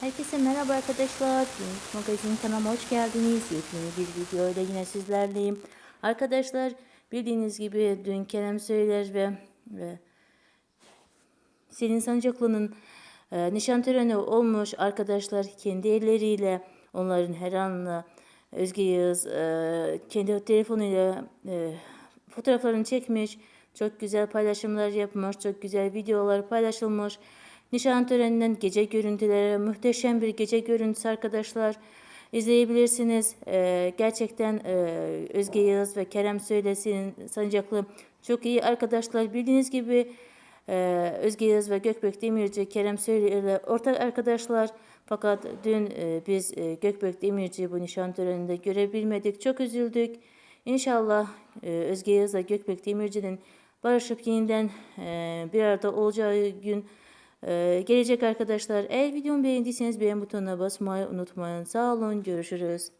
Herkese merhaba arkadaşlar. Günlük Magazin kanalıma hoş geldiniz. Yepyeni bir video ile yine sizlerleyim. Arkadaşlar bildiğiniz gibi dün Kerem Söyler ve, ve Selin Sancaklı'nın e, nişan töreni olmuş. Arkadaşlar kendi elleriyle onların her anını Özge Yağız e, kendi telefonuyla e, fotoğraflarını çekmiş. Çok güzel paylaşımlar yapmış. Çok güzel videolar paylaşılmış. Nişan töreninden gece görüntüleri, muhteşem bir gece görüntüsü arkadaşlar. İzleyebilirsiniz. Ee, gerçekten e, Özge Yağız ve Kerem Söylesin Sancaklı çok iyi arkadaşlar. Bildiğiniz gibi e, Özge Yağız ve Gökbek Demirci, Kerem Söyle ile ortak arkadaşlar. Fakat dün e, biz e, Gökbek Demirci'yi bu nişan töreninde görebilmedik. Çok üzüldük. İnşallah e, Özge Yağız ve Gökbek Demirci'nin barışıp yeniden e, bir arada olacağı gün ee, gelecek arkadaşlar. Eğer videomu beğendiyseniz beğen butonuna basmayı unutmayın. Sağ olun. Görüşürüz.